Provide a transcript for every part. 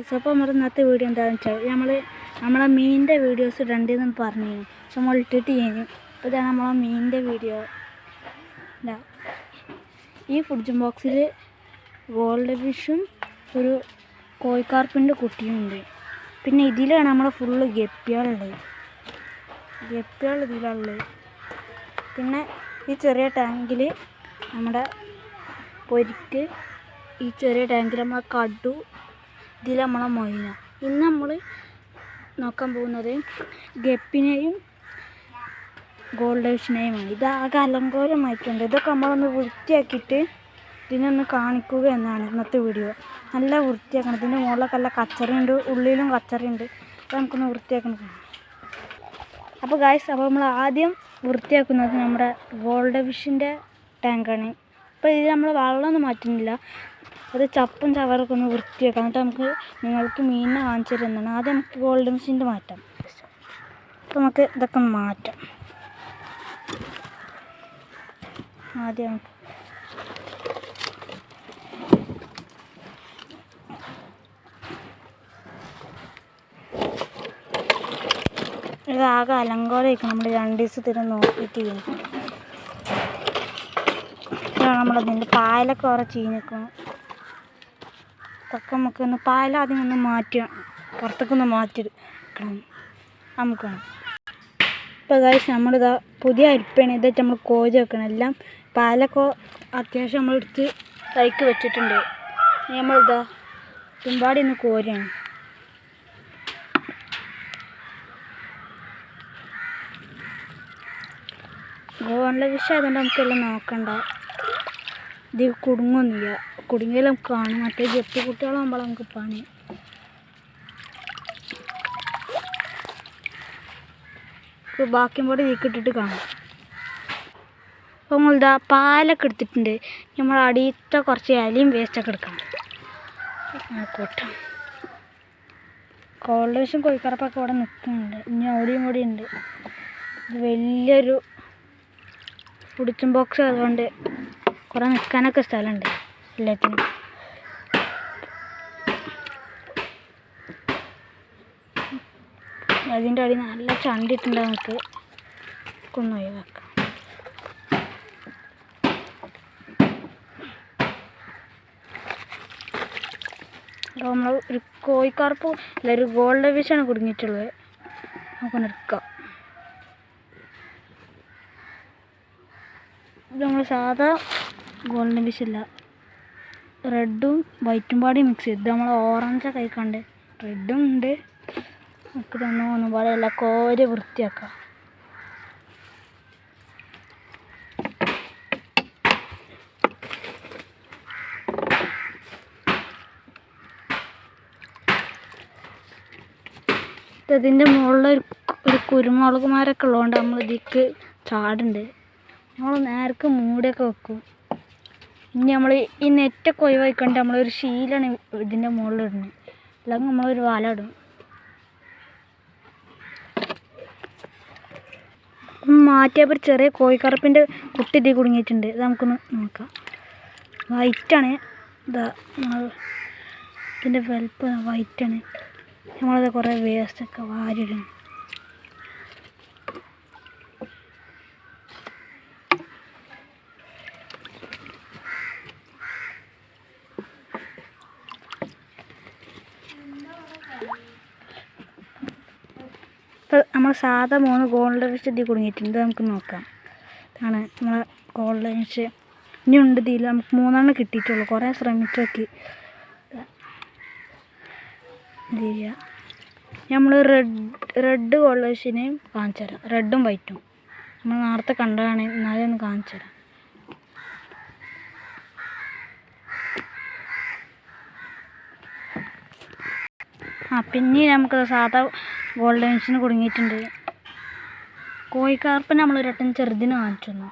Guys അപ്പോൾ നമ്മുടെ ഇന്നത്തെ വീഡിയോ എന്താണെന്ന് വെച്ചാൽ നമ്മൾ നമ്മളെ മീനിന്റെ വീഡിയോസ് ഇടണ്ടെന്ന് പറഞ്ഞു പക്ഷെ നമ്മൾ ഇട്ടിട്ട് ചെയ്യുന്നു അപ്പോൾ ഇതാണ് നമ്മളെ മീനിന്റെ വീഡിയോ ഇതാ. ഈ ഫുഡ് ബോക്സിൽ ഗോൾഡ് ഫിഷും ഒരു കോഴിക്കാർപ്പിന്റെ കുട്ടിയുണ്ട് പിന്നെ ഇതിലാണ് നമ്മളെ ഫുള്ള് ഗപ്പികളുള്ളത്. ഗപ്പികൾ ഇതിലുള്ളത്. പിന്നെ ഈ ചെറിയ ടാങ്കിൽ നമ്മുടെ പൊരിക്ക് ഈ ചെറിയ ടാങ്കിൽ നമ്മളെ കടു ഇതിൽ നമ്മളെ മൊയിന. ഇന്ന് നമ്മൾ നോക്കാൻ പോകുന്നത് ഗപ്പിനെയും ഗോൾഡ് ഫിഷിനെയുമാണ് ഇത് ആകെ അലങ്കോലമായിട്ടുണ്ട്. ഇതൊക്കെ നമ്മളൊന്ന് വൃത്തിയാക്കിയിട്ട് ഇതിനൊന്ന് കാണിക്കുക എന്നാണ് ഇന്നത്തെ വീഡിയോ നല്ല വൃത്തിയാക്കണം. ഇതിന്റെ മുകളിലൊക്കെ നല്ല കച്ചറയുണ്ട്. ഉള്ളിലും കച്ചറയുണ്ട്. അപ്പോൾ നമുക്കൊന്ന് വൃത്തിയാക്കണം. അപ്പോൾ ഗായ്സ് അപ്പോൾ നമ്മൾ ആദ്യം വൃത്തിയാക്കുന്നത് നമ്മുടെ ഗോൾഡ് ഫിഷിന്റെ ടാങ്കാണ് അപ്പോൾ ഇതിൽ നമ്മൾ വെള്ളമൊന്നും മാറ്റുന്നില്ല. അത് ചപ്പും ചവറൊക്കെ ഒന്ന് വൃത്തിയാക്കാം എന്നിട്ട് നമുക്ക് നിങ്ങൾക്ക് മീനിനെ കാണിച്ചു തരുന്നതാണ്. ആദ്യം നമുക്ക് ഗോൾഡ് ഫിഷിന്റെ മാറ്റാം. അപ്പോൾ നമുക്ക് ഇതൊക്കെ മാറ്റാം. ആദ്യം നമുക്ക് ഇതാകെ അലങ്കോലമായിരിക്കും. നമ്മൾ രണ്ട് ദിവസത്തിന് നോക്കിയിട്ട് ചെയ്യുന്നത് നമ്മളതിന്റെ പായലൊക്കെ കുറേ ചീഞ്ഞിക്കണം ഇതൊക്കെ നമുക്കൊന്ന് പാലാദ്യം ഒന്ന് മാറ്റി പുറത്തേക്കൊന്ന് മാറ്റിയെടുക്കണം. നമുക്ക് ഇപ്പോൾ കാശ് നമ്മളിതാ പുതിയ അരിപ്പാണ് ഇതായിട്ട് നമ്മൾ കോജ് വെക്കണം. എല്ലാം പാലൊക്കെ അത്യാവശ്യം നമ്മളെടുത്ത് കൈക്ക് വെച്ചിട്ടുണ്ട്. നമ്മളിതാ തുമ്പാടി ഒന്ന് കോരിയാണ്. ഗോവണിലെ വിഷയം അതുകൊണ്ട് നമുക്കെല്ലാം നോക്കണ്ട. ഇത് കുടുങ്ങൊന്നുമില്ല. കുടുങ്ങിയാൽ നമുക്ക് കാണും. മറ്റേ ജപ്തി കുട്ടികളാകുമ്പോൾ നമുക്ക് പണി. ഇപ്പോൾ ബാക്കി കൂടെ വീക്കിട്ടിട്ട് കാണാം. അപ്പോൾ നമ്മളിതാ പാലൊക്കെ എടുത്തിട്ടുണ്ട്. നമ്മൾ അടിയത്തെ കുറച്ച് ഇലയും വേസ്റ്റൊക്കെ എടുക്കണം. കൂട്ടം. കോൾഡ് വിഷം കോഴിക്കറപ്പൊക്കെ ഇവിടെ നിൽക്കുന്നുണ്ട്. ഇനി അവിടെയും കൂടി ഉണ്ട്. ഇത് വലിയൊരു ഫുഡിച്ചും ബോക്സ് അതുകൊണ്ട് കുറേ നിൽക്കാനൊക്കെ സ്ഥലമുണ്ട്. എല്ലാത്തിനും അതിന്റെ അടി നല്ല ചണ്ടിട്ടുണ്ട് നമുക്ക്. ഒന്ന് ഒഴിവാക്കാം. അപ്പോൾ നമ്മൾ ഒരു കോഴിക്കാർപ്പ് അല്ല ഒരു ഗോൾഡ് ഫിഷാണ് കുടുങ്ങിയിട്ടുള്ളത്. നമുക്കൊന്ന് എടുക്കാം. ഇത് നമ്മൾ സാധാ ഗോൾഡൻ ഫിഷ് അല്ല. റെഡും വൈറ്റും പാടി മിക്സ് ചെയ്ത്. നമ്മൾ ഓറഞ്ച് കഴിക്കാണ്ട്. റെഡും ഉണ്ട്. നമുക്ക് തന്നെ ഒന്നും പാടെ എല്ലാം കോരി വൃത്തിയാക്കാം. ഇതിന്റെ മുകളിൽ ഒരു ഒരു കുരുമുളക് മരമൊക്കെ ഉള്ളതുകൊണ്ട് നമ്മൾ ഇതിക്ക് ചാടുണ്ട് നമ്മൾ നേർക്ക് മൂടിയൊക്കെ വെക്കും. ഇനി നമ്മൾ ഈ നെറ്റൊക്കെ ഒഴിവാക്കിക്കൊണ്ട് നമ്മളൊരു ശീലാണ് ഇതിന്റെ മുകളിൽ ഇടുന്നത് അല്ലെങ്കിൽ നമ്മളൊരു വാല ഇടും മാറ്റിയപ്പോൾ ചെറിയ കോഴിക്കറുപ്പിന്റെ കുട്ടി ഇതിൽ കുടുങ്ങിയിട്ടുണ്ട്. ഇത് നമുക്കൊന്ന് നോക്കാം. വൈറ്റാണ് ഇതാ നമ്മൾ ഇതിന്റെ വലുപ്പം വൈറ്റാണ് നമ്മളത് കുറേ വേസ്റ്റൊക്കെ വാരിയിടണം ഇപ്പോൾ നമ്മൾ സാധാ മൂന്ന് ഗോൾഡ് ഫിഷ് ഇതിൽ കുടുങ്ങിയിട്ടുണ്ട്. നമുക്ക് നോക്കാം. ഇതാണ് നമ്മളെ ഗോൾഡ് ഫിഷ് ഇനി ഉണ്ട് ഇതിൽ നമുക്ക് മൂന്നെണ്ണം കിട്ടിയിട്ടുള്ളൂ. കുറേ ശ്രമിച്ചു നോക്കി എന്ത് നമ്മൾ റെഡ് റെഡ് ഗോൾഡ് ഫിഷിനെയും കാണിച്ചു തരാം റെഡും വൈറ്റും നമ്മൾ നേരത്തെ കണ്ടതാണ്. എന്നാലും ഒന്ന് കാണിച്ചു തരാം ആ പിന്നെ നമുക്ക് സാധാ ഗോൾഡൻ ഫിഷിന് കുടുങ്ങിയിട്ടുണ്ട്. കോഴിക്കാർപ്പിന് നമ്മൾ ഒരു വട്ടം ചെറുതിന് വാങ്ങിച്ചു തന്നു.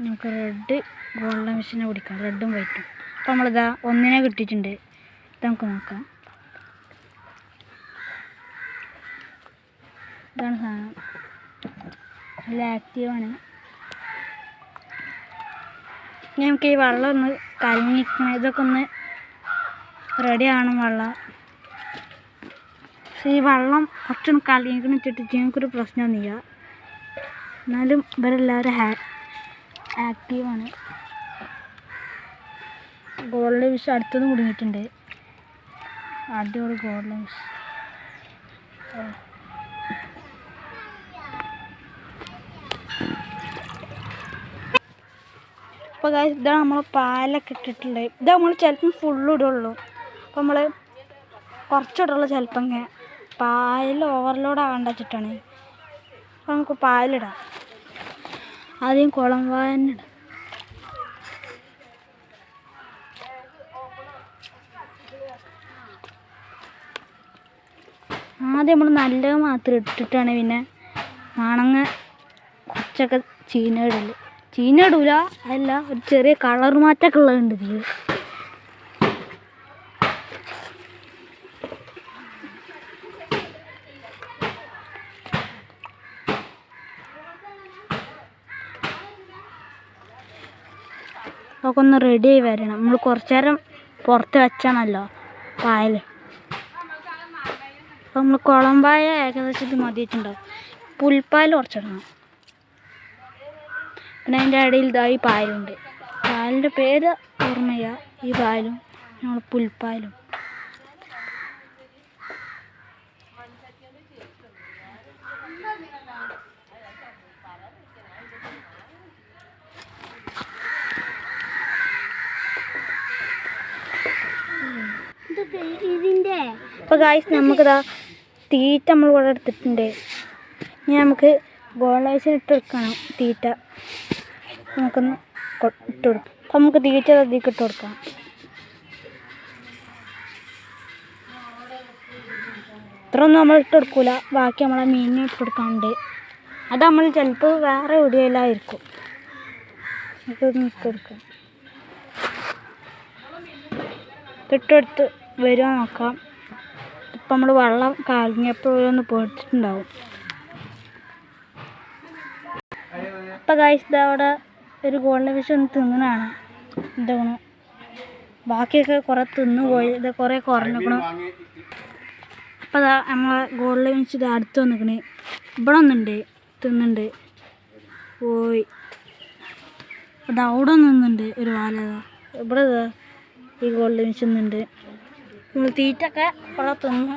നമുക്ക് റെഡ് ഗോൾഡൻ ഫിഷിനെ പിടിക്കാം റെഡും വൈറ്റും അപ്പോൾ നമ്മളിതാ ഒന്നിനെ കിട്ടിയിട്ടുണ്ട്. ഇത് നമുക്ക് നോക്കാം. ഇതാണ് സാധനം. നല്ല ആക്റ്റീവാണ് നമുക്ക് ഈ വെള്ളം ഒന്ന് കലങ്ങിക്കണം ഇതൊക്കെ ഒന്ന് റെഡി ആവണം വെള്ളം. പക്ഷേ ഈ വെള്ളം കുറച്ചൊന്ന് കലങ്ങിക്കണ വെച്ചിട്ട് ഞങ്ങൾക്കൊരു പ്രശ്നമൊന്നുമില്ല. എന്നാലും ഇവരെല്ലാവരും ഹാ ആക്റ്റീവാണ്. ഗോൾഡ് വിഷ് അടുത്തത് കുടുങ്ങിയിട്ടുണ്ട്. അടിപൊളി ഗോൾഡ് വിഷ്. അപ്പോൾ guys, ഇതാണ് നമ്മൾ പാലൊക്കെ ഇട്ടിട്ടുള്ളത് ഇത് നമ്മൾ ചിലപ്പം ഫുള്ള് ഇടുള്ളൂ. അപ്പോൾ നമ്മൾ കുറച്ചിടുള്ളൂ ചിലപ്പം പായൽ ഓവർലോഡ് ആകണ്ട വെച്ചിട്ടാണ്. അപ്പോൾ നമുക്ക് പായലിടാം ആദ്യം കുളം വായനിടാം ആദ്യം നമ്മൾ നല്ലത് മാത്രം ഇട്ടിട്ടാണ് പിന്നെ മണങ്ങ കുറച്ചൊക്കെ ചീന ഇടൽ ചീന ഇടൂല അതല്ല ഒരു ചെറിയ കളർ മാറ്റമൊക്കെ ഉള്ളതുണ്ട് ഇതിൽ അതൊക്കെ ഒന്ന് റെഡി ആയി വരണം. നമ്മൾ കുറച്ച് നേരം പുറത്ത് വെച്ചാണല്ലോ പായൽ അപ്പോൾ നമ്മൾ കുളമ്പായ ഏകദേശം ഇത് മതിയിട്ടുണ്ടാവും പുൽപ്പായൽ കുറച്ചിടണം. പിന്നെ അതിന്റെ ഇടയിൽ ഇതാ ഈ പായലുണ്ട്. പായലിന്റെ പേര് ഓർമ്മയ്യ ഈ പായലും നമ്മൾ പുൽപ്പായലും. അപ്പോൾ ഗായ്സ് നമുക്കിതാ തീറ്റ നമ്മൾ ഇവിടെ എടുത്തിട്ടുണ്ട്. ഇനി നമുക്ക് ഗോളേഴ്സിന് ഇട്ട് കൊടുക്കണം തീറ്റ. നമുക്കൊന്ന് ഇട്ട് കൊടുക്കാം. അപ്പം നമുക്ക് തീറ്റ അതിലേക്ക് ഇട്ട് കൊടുക്കാം. ഇത്രയൊന്നും നമ്മൾ ഇട്ട് കൊടുക്കൂല. ബാക്കി നമ്മളെ മീനിന് ഇട്ട് കൊടുക്കാനുണ്ട്. അത് നമ്മൾ ചിലപ്പോൾ വേറെ എവിടെയെല്ലാമായിരിക്കും നമുക്കൊന്ന് ഇട്ട് കൊടുക്കാം. ഇട്ടെടുത്ത് വരുമോ നോക്കാം. ഇപ്പം നമ്മൾ വെള്ളം കലങ്ങിയപ്പോൾ ഒന്ന് ഇപ്പം കാഴ്ച അവിടെ ഒരു ഗോൾഡ് ഫിഷ് ഒന്ന് തിന്നണാണ്. എന്താണ് ബാക്കിയൊക്കെ കുറേ തിന്നു പോയി. ഇത് കുറേ കുറഞ്ഞിക്കണം. അപ്പം അതാ നമ്മളെ ഗോൾഡ് ഫിഷ് ഇത് അടുത്ത് വന്നിരിക്കണ് ഇവിടെ ഒന്നുണ്ട് തിന്നുണ്ട്. പോയി. അത് അവിടെ നിന്നുണ്ട് ഒരു വാല. ഇവിടെ ഈ ഗോൾഡ് ഫിഷ് നിന്നുണ്ട് നമ്മൾ തീറ്റൊക്കെ കുറെ തിന്നു.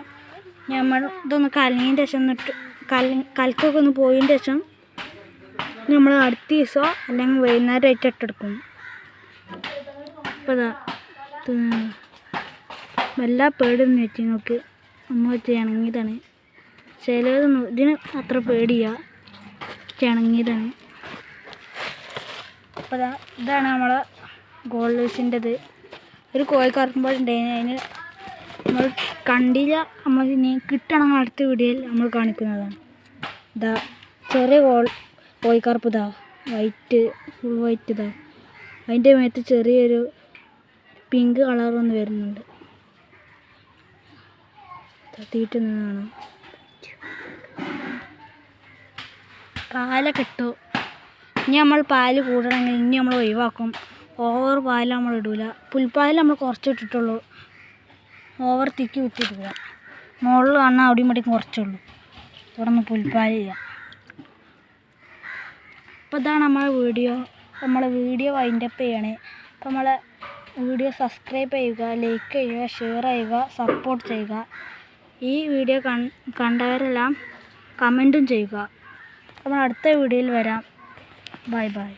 നമ്മൾ ഇതൊന്ന് കലങ്ങിന്റെ ശേഷം നിട്ട് കല കലക്കൊക്കെ ഒന്ന് പോയതിന്റെ ശേഷം നമ്മൾ അടുത്ത ദിവസമോ അല്ലെങ്കിൽ വൈകുന്നേരം ആയിട്ട് ഇട്ടെടുക്കും അപ്പോൾ ഇതാ. വല്ല പേടിയൊന്നും വെച്ച് നിങ്ങൾക്ക് അമ്മ വെച്ച് ഇണങ്ങിയതാണ്. ചിലതൊന്നും ഇതിന് അത്ര പേടിയാ ചേണങ്ങിയതാണ് അപ്പോൾ ഇതാണ് നമ്മളെ ഗോൾഡ് ലൂസിന്റെത് ഒരു കോഴിക്കറക്കുമ്പോഴുണ്ടായിരുന്നു അതിന് നമ്മൾ കണ്ടില്ല. നമ്മൾ ഇനി കിട്ടണം അടുത്ത വീഡിയോയിൽ നമ്മൾ കാണിക്കുന്നതാണ്. ഇതാ ചെറിയ കോൾ കോഴിക്കറുപ്പ് ഇതാ വൈറ്റ് ഫുൾ വൈറ്റ് ഇതാ അതിന്റെ മേത്ത് ചെറിയൊരു പിങ്ക് കളർ ഒന്ന് വരുന്നുണ്ട്. തീറ്റ നിന്നാണ് കാണാം. പാലൊക്കെ ഇട്ടു. ഇനി നമ്മൾ പാൽ കൂടണമെങ്കിൽ ഇനി നമ്മൾ ഒഴിവാക്കും. ഓവർ പാൽ നമ്മൾ ഇടൂല. പുൽപ്പാൽ നമ്മൾ കുറച്ച് ഇട്ടിട്ടുള്ളൂ. ഓവർ തിക്കി വിട്ടിരിക്കുക മുകളിൽ കാണാൻ അവിടെയും ഇവിടെയും കുറച്ചുള്ളൂ ഇവിടെ നിന്ന് പുൽപ്പാൽ ചെയ്യാം അപ്പോൾ ഇതാണ് നമ്മളെ വീഡിയോ. നമ്മളെ വീഡിയോ വൈൻഡപ്പ് ചെയ്യണേ. അപ്പോൾ നമ്മളെ വീഡിയോ സബ്സ്ക്രൈബ് ചെയ്യുക ലൈക്ക് ചെയ്യുക ഷെയർ ചെയ്യുക സപ്പോർട്ട് ചെയ്യുക. ഈ വീഡിയോ കണ്ടവരെല്ലാം കമന്റും ചെയ്യുക. നമ്മൾ അടുത്ത വീഡിയോയിൽ വരാം. Bye bye